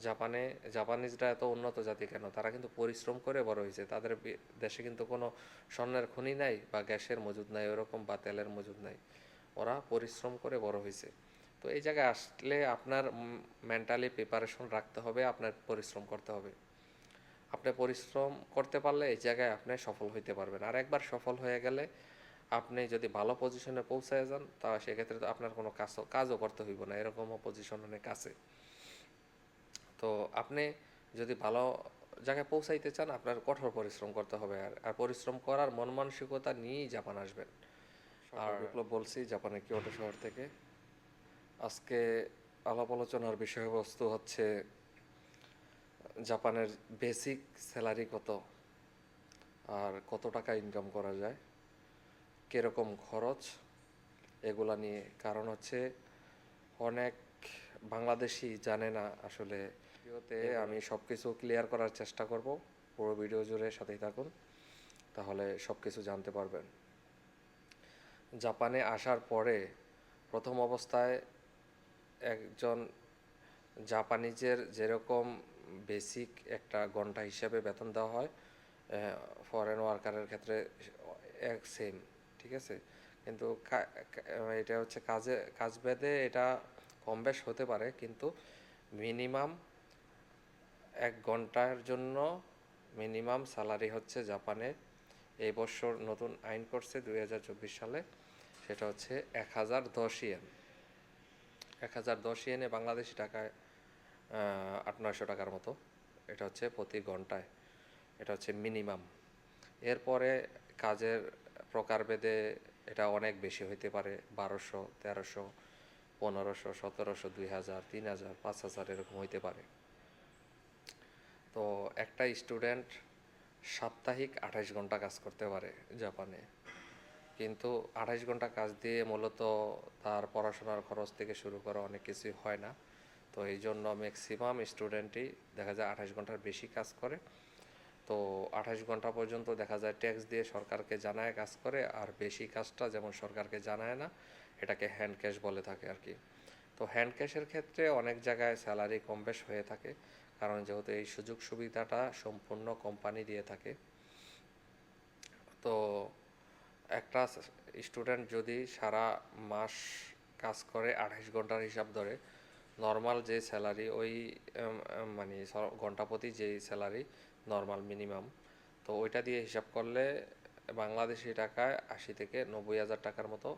জাপানে, জাপানিজরা এত উন্নত জাতি কেন? তারা কিন্তু পরিশ্রম করে বড় হয়েছে। তাদের দেশে কিন্তু কোনো স্বর্ণের খনি নাই বা গ্যাসের মজুদ নাই, ওরকম বা তেলের মজুদ নাই। ওরা পরিশ্রম করে বড় হয়েছে। তো এই জায়গায় আসলে আপনার মেন্টালি প্রিপারেশন রাখতে হবে, আপনার পরিশ্রম করতে হবে। আপনি পরিশ্রম করতে পারলে এই জায়গায় আপনি সফল হইতে পারবেন। আর একবার সফল হয়ে গেলে আপনি যদি ভালো পজিশনে পৌঁছায় যান, তা সেক্ষেত্রে তো আপনার কোনো কাজ, কাজও করতে হইব না। এরকমও পজিশন অনেক আছে। তো আপনি যদি ভালো জায়গায় পৌঁছাইতে চান আপনার কঠোর পরিশ্রম করতে হবে আর আর পরিশ্রম করার মন মানসিকতা নিয়েই জাপান আসবেন। আর বিপ্লব বলছি জাপানের কিওটো শহর থেকে। আজকে আলাপ আলোচনার বিষয়বস্তু হচ্ছে জাপানের বেসিক স্যালারি কত? আর কত টাকা ইনকাম করা যায়? কীরকম খরচ? এগুলা নিয়ে। কারণ হচ্ছে অনেক বাংলাদেশি জানে না আসলে ভিডিওতে আমি সব কিছু ক্লিয়ার করার চেষ্টা করব। পুরো ভিডিও জুড়ে সাথেই থাকুন, তাহলে সব কিছু জানতে পারবেন। জাপানে আসার পরে প্রথম অবস্থায় একজন জাপানিজের যেরকম বেসিক একটা ঘণ্টা হিসাবে বেতন দেওয়া হয় ফরেন ওয়ার্কারের ক্ষেত্রে এক সেম ঠিক আছে? কিন্তু এটা হচ্ছে কাজে, কাজ ভেদে এটা কম বেশ হতে পারে, কিন্তু মিনিমাম এক ঘণ্টার জন্য মিনিমাম স্যালারি হচ্ছে জাপানে। এই বছর নতুন আইন করছে দুই হাজার চব্বিশ সালে, সেটা হচ্ছে এক হাজার দশ ইয়েন। এক হাজার দশ ইয়েনে বাংলাদেশি টাকায় আট নয়শো টাকার মতো। এটা হচ্ছে প্রতি ঘন্টায়। এটা হচ্ছে মিনিমাম। এরপরে কাজের প্রকারভেদে এটা অনেক বেশি হইতে পারে, বারোশো, তেরোশো, পনেরোশো, সতেরোশো, দুই হাজার, তিন হাজার, পাঁচ হাজার এরকম হইতে পারে। তো একটা স্টুডেন্ট সাপ্তাহিক আঠাশ ঘণ্টা কাজ করতে পারে জাপানে। কিন্তু আঠাশ ঘণ্টা কাজ দিয়ে মূলত তার পড়াশোনার খরচ থেকে শুরু করা অনেক কিছুই হয় না। তো এই জন্য ম্যাক্সিমাম স্টুডেন্টই দেখা যায় আঠাশ ঘণ্টার বেশি কাজ করে। তো আঠাশ ঘণ্টা পর্যন্ত দেখা যায় ট্যাক্স দিয়ে সরকারকে জানায় কাজ করে, আর বেশি কাজটা যেমন সরকারকে জানায় না, এটাকে হ্যান্ড ক্যাশ বলে থাকে আর কি। তো হ্যান্ড ক্যাশের ক্ষেত্রে অনেক জায়গায় স্যালারি কম বেশ হয়ে থাকে। কারণ যেহেতু এই সুযোগ সুবিধাটা সম্পূর্ণ কোম্পানি দিয়ে থাকে। তো একটা স্টুডেন্ট যদি সারা মাস কাজ করে আঠাশ ঘণ্টার হিসাব ধরে নর্মাল যে স্যালারি ওই মানে স- ঘণ্টা প্রতি যেই স্যালারি নর্মাল মিনিমাম তো ওইটা দিয়ে হিসাব করলে বাংলাদেশি টাকায় আশি থেকে নব্বই হাজার টাকার মতো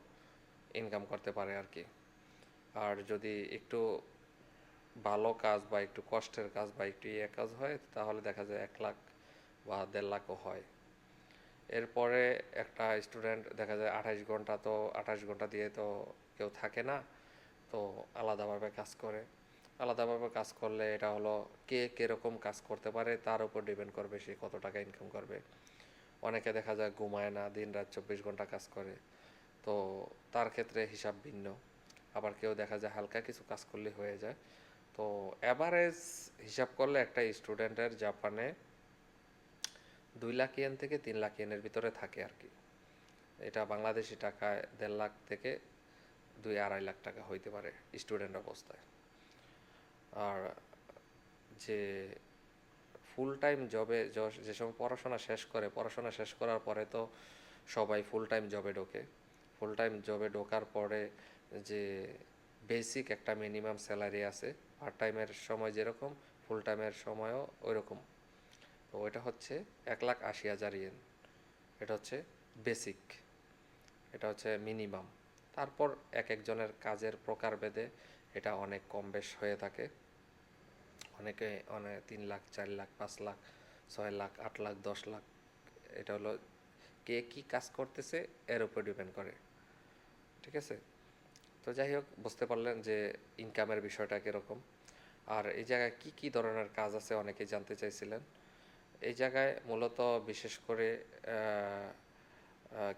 ইনকাম করতে পারে আর কি। আর যদি একটু ভালো কাজ বা একটু কষ্টের কাজ বা একটু ইয়ে কাজ হয়, তাহলে দেখা যায় এক লাখ বা দেড় লাখও হয়। এরপরে একটা স্টুডেন্ট দেখা যায় আঠাশ ঘণ্টা তো আঠাশ ঘণ্টা দিয়ে তো কেউ থাকে না, তো আলাদাভাবে কাজ করে। আলাদাভাবে কাজ করলে এটা হলো কে কীরকম কাজ করতে পারে, তার উপর ডিপেন্ড করবে সে কত টাকা ইনকাম করবে। অনেকে দেখা যায় ঘুমায় না দিন রাত চব্বিশ ঘণ্টা কাজ করে, তো তার ক্ষেত্রে হিসাব ভিন্ন। আবার কেউ দেখা যায় হালকা কিছু কাজ করলে হয়ে যায়। তো অ্যাভারেজ হিসাব করলে একটা স্টুডেন্টের জাপানে দুই লাখ ইয়েন থেকে তিন লাখ ইয়েনের ভিতরে থাকে আর কি। এটা বাংলাদেশি টাকায় দেড় লাখ থেকে দুই আড়াই লাখ টাকা হইতে পারে স্টুডেন্ট অবস্থায়। আর যে ফুল টাইম জবে যে সময় পড়াশোনা শেষ করে, পড়াশোনা শেষ করার পরে তো সবাই ফুল টাইম জবে ঢোকে। ফুল টাইম জবে ঢোকার পরে যে বেসিক একটা মিনিমাম স্যালারি আছে পার্ট টাইমের সময় যেরকম ফুল টাইমের সময়ও ওইরকম। তো ওইটা হচ্ছে এক লাখ আশি হাজার ইয়েন এটা হচ্ছে বেসিক এটা হচ্ছে মিনিমাম তারপর এক একজনের কাজের প্রকার প্রকারভেদে এটা অনেক কম বেশ হয়ে থাকে। অনেকে অনেক তিন লাখ, চার লাখ, পাঁচ লাখ, ছয় লাখ, আট লাখ, দশ লাখ, এটা হলো কে কি কাজ করতেছে, এর উপর ডিপেন্ড করে। ঠিক আছে? তো যাই হোক বুঝতে পারলেন যে ইনকামের বিষয়টা কীরকম। আর এই জায়গায় কি কি ধরনের কাজ আছে অনেকেই জানতে চাইছিলেন। এই জায়গায় মূলত বিশেষ করে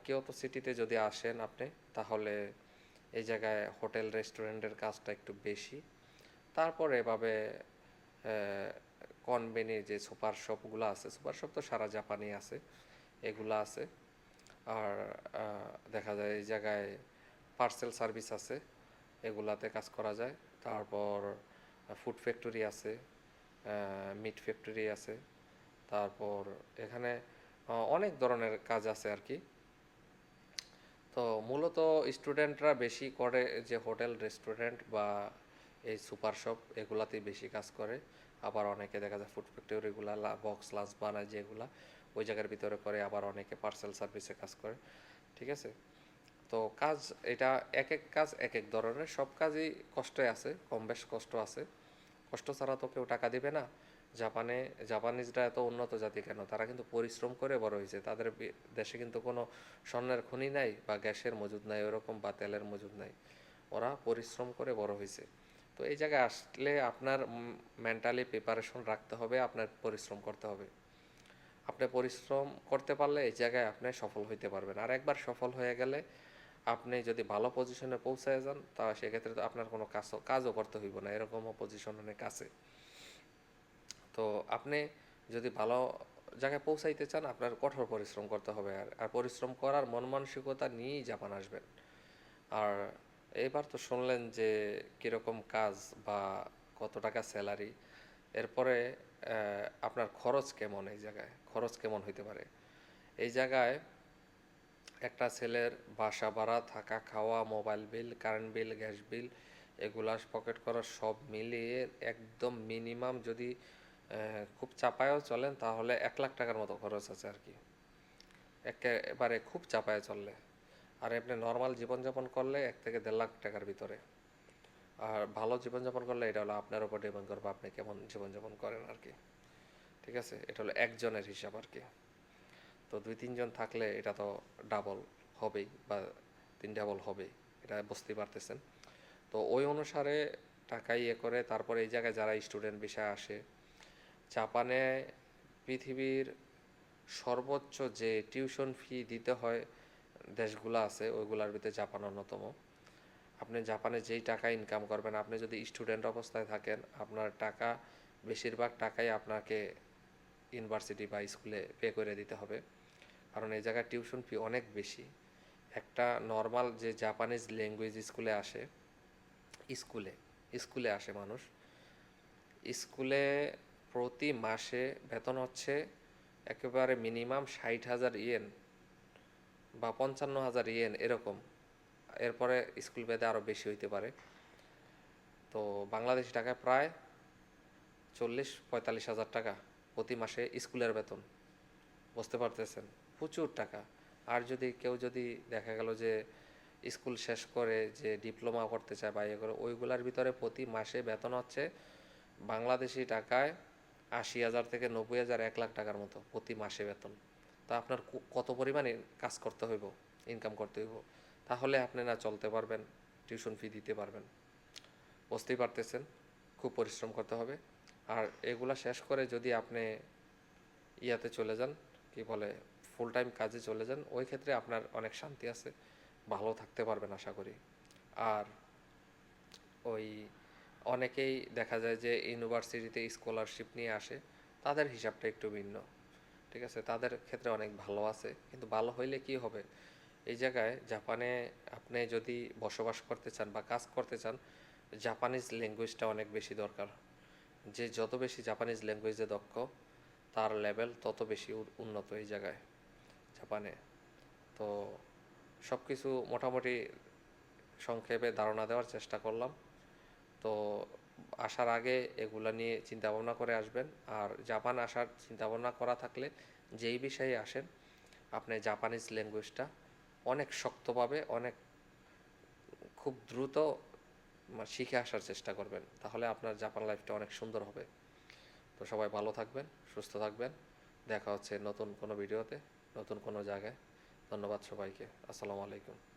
কিয়োতো সিটিতে যদি আসেন আপনি, তাহলে এই জায়গায় হোটেল রেস্টুরেন্টের কাজটা একটু বেশি। তারপরে এভাবে কনভেনি যে সুপার শপগুলো আছে, সুপার শপ তো সারা জাপানি আছে, এগুলো আছে। আর দেখা যায় এই জায়গায় পার্সেল সার্ভিস আছে, এগুলাতে কাজ করা যায়। তারপর ফুড ফ্যাক্টরি আছে মিট ফ্যাক্টরি আছে। তারপর এখানে অনেক ধরনের কাজ আছে আর কি। তো মূলত স্টুডেন্টরা বেশি করে যে হোটেল, রেস্টুরেন্ট বা এই সুপার শপ, এগুলাতেই বেশি কাজ করে। আবার অনেকে দেখা যায় ফুড ফ্যাক্টরিগুলা বক্স লাঞ্চ বানায় যেগুলা, ওই জায়গার ভিতরে করে, আবার অনেকে পার্সেল সার্ভিসে কাজ করে। ঠিক আছে? তো কাজ, এটা এক এক কাজ এক এক ধরনের। সব কাজই কষ্টে আছে, কম বেশ কষ্ট আছে। কষ্ট ছাড়া তো কেউ টাকা দিবে না। জাপানে, জাপানিজরা এত উন্নত জাতি কেন? তারা কিন্তু পরিশ্রম করে বড় হয়েছে। তাদের দেশে কিন্তু কোনো স্বর্ণের খনি নাই বা গ্যাসের মজুদ নাই, ওরকম বা তেলের মজুদ নাই। ওরা পরিশ্রম করে বড় হয়েছে। তো এই জায়গায় আসলে আপনার মেন্টালি প্রিপারেশন রাখতে হবে, আপনার পরিশ্রম করতে হবে। আপনি পরিশ্রম করতে পারলে এই জায়গায় আপনি সফল হইতে পারবেন। আর একবার সফল হয়ে গেলে আপনি যদি ভালো পজিশনে পৌঁছায় যান, তা সেক্ষেত্রে তো আপনার কোনো কাজ কাজও করতে হইব না এরকমও পজিশন অনেক আছে। তো আপনি যদি ভালো জায়গায় পৌঁছাইতে চান, আপনার কঠোর পরিশ্রম করতে হবে আর আর পরিশ্রম করার মন মানসিকতা নিয়েই জাপান আসবেন। আর এবার তো শুনলেন যে কীরকম কাজ বা কত টাকা স্যালারি এরপরে আপনার খরচ কেমন এই জায়গায়? খরচ কেমন হইতে পারে? এই জায়গায় একটা ছেলের বাসা ভাড়া, থাকা খাওয়া, mobile bill current bill gas bill এগুলা পকেট করা সব মিলিয়ে একদম মিনিমাম যদি খুব চাপায়ও চলেন, তাহলে এক লাখ টাকার মতো খরচ আছে আর কি। একেবারে খুব চাপায় চললে। আর এমনি নর্মাল জীবনযাপন করলে এক থেকে দেড় লাখ টাকার ভিতরে। আর ভালো জীবনযাপন করলে এটা হলো আপনার উপর ডিপেন্ড করবে আপনি কেমন জীবনযাপন করেন আর কি। ঠিক আছে? এটা হলো একজনের হিসাব আর কি। তো দুই তিনজন থাকলে এটা তো ডাবল হবেই বা তিন ডাবল হবেই, এটা বুঝতেই পারতেছেন। তো ওই অনুসারে টাকা ইয়ে করে তারপরে এই জায়গায় যারা স্টুডেন্ট বিষয়ে আসে, জাপানে পৃথিবীর সর্বোচ্চ যে টিউশন ফি দিতে হয় দেশগুলো আছে, ওইগুলোর ভিতরে জাপান অন্যতম। আপনি জাপানে যেই টাকা ইনকাম করবেন, আপনি যদি স্টুডেন্ট অবস্থায় থাকেন, আপনার টাকা, বেশিরভাগ টাকাই আপনাকে ইউনিভার্সিটি বা স্কুলে পে করে দিতে হবে। কারণ এই জায়গায় টিউশন ফি অনেক বেশি। একটা নর্মাল যে জাপানিজ ল্যাঙ্গুয়েজ স্কুলে আসে, স্কুলে স্কুলে আসে মানুষ। স্কুলে প্রতি মাসে বেতন হচ্ছে একেবারে মিনিমাম ষাট হাজার ইয়েন বা পঞ্চান্ন হাজার ইয়েন এরকম। এরপরে স্কুল বেদে আরও বেশি হইতে পারে। তো বাংলাদেশি টাকায় প্রায় চল্লিশ পঁয়তাল্লিশ হাজার টাকা প্রতি মাসে স্কুলের বেতন। বুঝতে পারতেছেন? প্রচুর টাকা। আর যদি কেউ যদি দেখা গেল যে স্কুল শেষ করে যে ডিপ্লোমা করতে চায় বা ইয়ে করে, ওইগুলার ভিতরে প্রতি মাসে বেতন হচ্ছে বাংলাদেশি টাকায় আশি হাজার থেকে নব্বই হাজার, এক লাখ টাকার মতো প্রতি মাসে বেতন। তা আপনার কত পরিমাণে কাজ করতে হইব ইনকাম করতে হইব? তাহলে আপনি না চলতে পারবেন টিউশন ফি দিতে পারবেন। বুঝতেই পারতেছেন? খুব পরিশ্রম করতে হবে। আর এগুলা শেষ করে যদি আপনি ইয়াতে চলে যান, কি বলে ফুল টাইম কাজে চলে যান, ওই ক্ষেত্রে আপনার অনেক শান্তি আছে, ভালো থাকতে পারবেন আশা করি। আর ওই অনেকেই দেখা যায় যে ইউনিভার্সিটিতে স্কলারশিপ নিয়ে আসে, তাদের হিসাবটা একটু ভিন্ন, ঠিক আছে? তাদের ক্ষেত্রে অনেক ভালো আছে, কিন্তু ভালো হইলে কি হবে? এই জায়গায় জাপানে আপনি যদি বসবাস করতে চান বা কাজ করতে চান, জাপানিজ ল্যাঙ্গুয়েজটা অনেক বেশি দরকার। যে যত বেশি জাপানিজ ল্যাঙ্গুয়েজে দক্ষ, তার লেভেল তত বেশি উন্নত এই জায়গায়। জাপানে। তো সব কিছু মোটামুটি সংক্ষেপে ধারণা দেওয়ার চেষ্টা করলাম। তো আসার আগে এগুলা নিয়ে চিন্তা ভাবনা করে আসবেন। আর জাপান আসার চিন্তা ভাবনা করা থাকলে যেই বিষয়ে আসেন, আপনি জাপানিজ ল্যাঙ্গুয়েজটা অনেক শক্তভাবে, অনেক খুব দ্রুত শিখে আসার চেষ্টা করবেন। তাহলে আপনার জাপান লাইফটা অনেক সুন্দর হবে। তো সবাই ভালো থাকবেন, সুস্থ থাকবেন। দেখা হচ্ছে নতুন কোনো ভিডিওতে। নতুন কোনো জায়গায়। ধন্যবাদ সবাইকে। আসসালামু আলাইকুম।